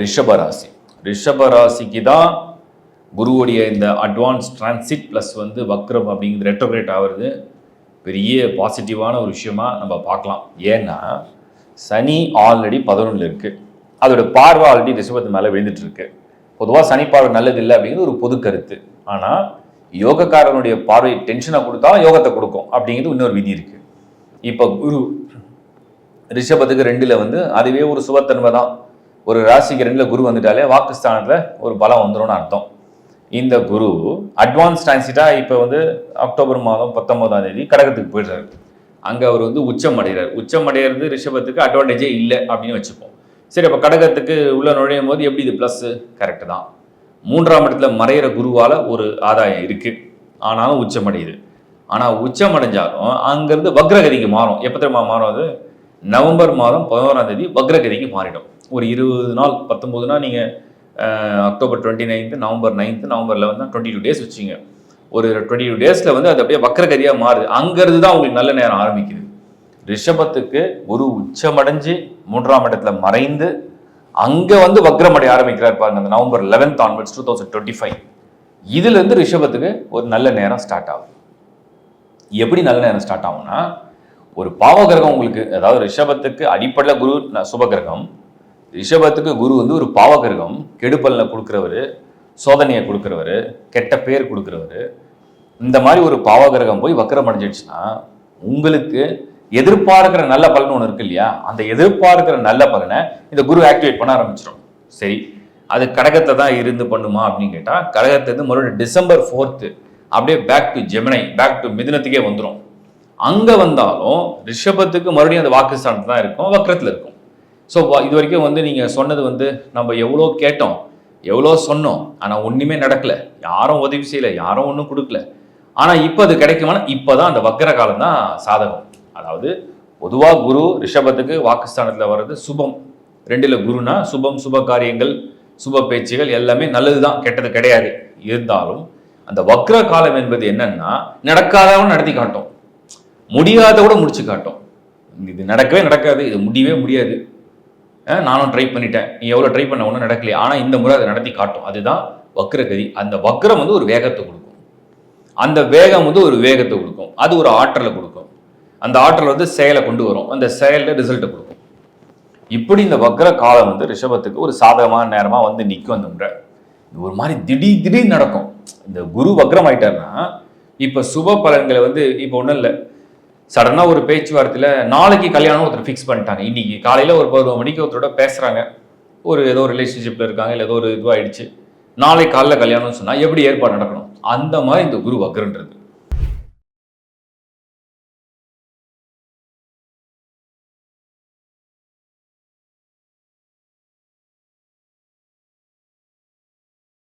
ரிஷபராசி. ராசி தான் குருவுடைய இந்த அட்வான்ஸ் டிரான்சிட் ப்ளஸ் வந்து வக்ரம் அப்படிங்கிறது ரெட்ரோகிரேட் ஆகிறது பெரிய பாசிட்டிவான ஒரு விஷயமா நம்ம பார்க்கலாம். ஏன்னா சனி ஆல்ரெடி பதினொன்றில் இருக்குது அதோட பார்வை ஆல்ரெடி ரிஷபத்து மேலே விழுந்துட்டுருக்கு. பொதுவாக சனி பார்வை நல்லது இல்லை அப்படிங்கிறது ஒரு பொது கருத்து. ஆனால் யோகக்காரனுடைய பார்வை டென்ஷனை கொடுத்தா யோகத்தை கொடுக்கும் அப்படிங்கிறது இன்னொரு விதி இருக்குது இப்போ குரு ரிஷபத்துக்கு ரெண்டில் வந்து அதுவே ஒரு சுபத்தன்மை தான். ஒரு ராசிக்கு ரெண்டில் குரு வந்துட்டாலே வாக்குஸ்தானத்தில் ஒரு பலம் வந்துரும்னு அர்த்தம். இந்த குரு அட்வான்ஸ் டிரான்சிட்டாக இப்போ வந்து அக்டோபர் மாதம் பத்தொன்பதாம் தேதி கடகத்துக்கு போயிடுறாரு. அங்கே அவர் வந்து உச்சம் அடைகிறார். உச்சம் அடைகிறது ரிஷபத்துக்கு அட்வான்டேஜே இல்லை அப்படின்னு வச்சுப்போம். சரி அப்போ கடகத்துக்கு உள்ள நுழையும் போது எப்படி இது ப்ளஸ்ஸு கரெக்டு தான். மூன்றாம் இடத்துல மறையிற குருவால் ஒரு ஆதாயம் இருக்குது ஆனாலும் உச்சம் அடையுது. ஆனால் உச்சம் அடைஞ்சாலும் அங்கேருந்து வக்ரகதிக்கு மாறும். எப்போ தெரியுமா மாறும் அது? நவம்பர் மாதம் பதினோராம் தேதி வக்ரகதிக்கு மாறிடும். ஒரு இருபது நாள் பத்தொம்போதுனா நீங்கள் October twenty ninth November ninth November eleven twenty two days வச்சுங்க. ஒரு டுவெண்ட்டி டூ டேஸில் வந்து அது அப்படியே வக்கரகரியாக மாறுது. அங்கேருந்து தான் உங்களுக்கு நல்ல நேரம் ஆரம்பிக்குது. ரிஷபத்துக்கு குரு உச்சமடைஞ்சு மூன்றாம் இடத்துல மறைந்து அங்கே வந்து வக்ரமடைய ஆரம்பிக்கிறார் பாருங்க அந்த November eleventh onwards two thousand twenty five இதுலேருந்து ரிஷபத்துக்கு ஒரு நல்ல நேரம் ஸ்டார்ட் ஆகும் எப்படி நல்ல நேரம் ஸ்டார்ட் ஆகும்னா ஒரு பாவகிரகம் உங்களுக்கு அதாவது ரிஷபத்துக்கு அடிப்படையில் குரு சுப சுபகிரகம் ரிஷபத்துக்கு குரு வந்து ஒரு பாவகிரகம் கெடுப்பலனை கொடுக்குறவர் சோதனையை கொடுக்குறவர் கெட்ட பேர் கொடுக்குறவர். இந்த மாதிரி ஒரு பாவகிரகம் போய் வக்கரம் அடைஞ்சிடுச்சுன்னா உங்களுக்கு எதிர்பார்க்கிற நல்ல பலன் ஒன்று இருக்கு இல்லையா? அந்த எதிர்பார்க்கிற நல்ல பலனை இந்த குரு ஆக்டிவேட் பண்ண ஆரம்பிச்சிடும் சரி அது கடகத்தை தான் இருந்து பண்ணுமா அப்படின்னு கேட்டால் கடகத்துலேருந்து மறுபடியும் டிசம்பர் ஃபோர்த்து அப்படியே பேக் டு ஜெமினை பேக் டு மிதினத்துக்கே வந்துடும் அங்கே வந்தாலும் ரிஷபத்துக்கு மறுபடியும் அந்த வாக்குஸ்தானத்து தான் இருக்கும் வக்கரத்தில் இருக்கும். ஸோ இது வரைக்கும் வந்து நீங்கள் சொன்னது வந்து நம்ம எவ்வளோ கேட்டோம் எவ்வளோ சொன்னோம் ஆனால் ஒன்றுமே நடக்கல. யாரும் உதவி செய்யல யாரும் ஒன்றும் கொடுக்கல. ஆனால் இப்போ அது கிடைக்குமானா இப்போ தான் அந்த வக்கர காலம் தான் சாதகம். அதாவது பொதுவாக குரு ரிஷபத்துக்கு வாக்குஸ்தானத்தில் வர்றது சுபம். ரெண்டில் குருனா சுபம் சுப காரியங்கள் சுப பேச்சுகள் எல்லாமே நல்லது தான் கெட்டது கிடையாது. இருந்தாலும் அந்த வக்ர காலம் என்பது என்னன்னா நடக்காதவன் நடத்தி காட்டும். முடியாத கூட முடிச்சு காட்டும். இது நடக்கவே நடக்காது இது முடியவே முடியாது. நானும் ட்ரை பண்ணிட்டேன். நீ எவ்வளோ ட்ரை பண்ண ஒன்றும் நடக்கலையே. ஆனால் இந்த முறை அதை நடத்தி காட்டும். அதுதான் வக்ரகதி. அந்த வக்ரம் வந்து ஒரு வேகத்தை கொடுக்கும். அந்த வேகம் வந்து ஒரு வேகத்தை கொடுக்கும். அது ஒரு ஆற்றலை கொடுக்கும். அந்த ஆற்றல் வந்து செயலை கொண்டு வரும். அந்த செயலில் ரிசல்ட்டை கொடுக்கும். இப்படி இந்த வக்ர காலம் வந்து ரிஷபத்துக்கு ஒரு சாதகமான நேரமாக வந்து நிற்கும் அந்த முறை ஒரு மாதிரி திடீர் திடீர் நடக்கும். இந்த குரு வக்ரம் ஆயிட்டாருன்னா இப்போ சுப பலன்களை வந்து இப்போ ஒன்றும் இல்லை. சடனாக ஒரு பேச்சுவார்த்தையில் நாளைக்கு கல்யாணம் ஒருத்தர் ஃபிக்ஸ் பண்ணிட்டாங்க. இன்றைக்கி காலையில் ஒரு பதினொரு மணிக்கு ஒருத்தரோட பேசுகிறாங்க ஒரு ஏதோ ரிலேஷன்ஷிப்பில் இருக்காங்க இல்லை ஏதோ ஒரு இதுவாகிடுச்சு நாளை காலைல கல்யாணம்னு சொன்னால் எப்படி ஏற்பாடு நடக்கணும்? அந்த மாதிரி இந்த குரு வக்ரன்றது.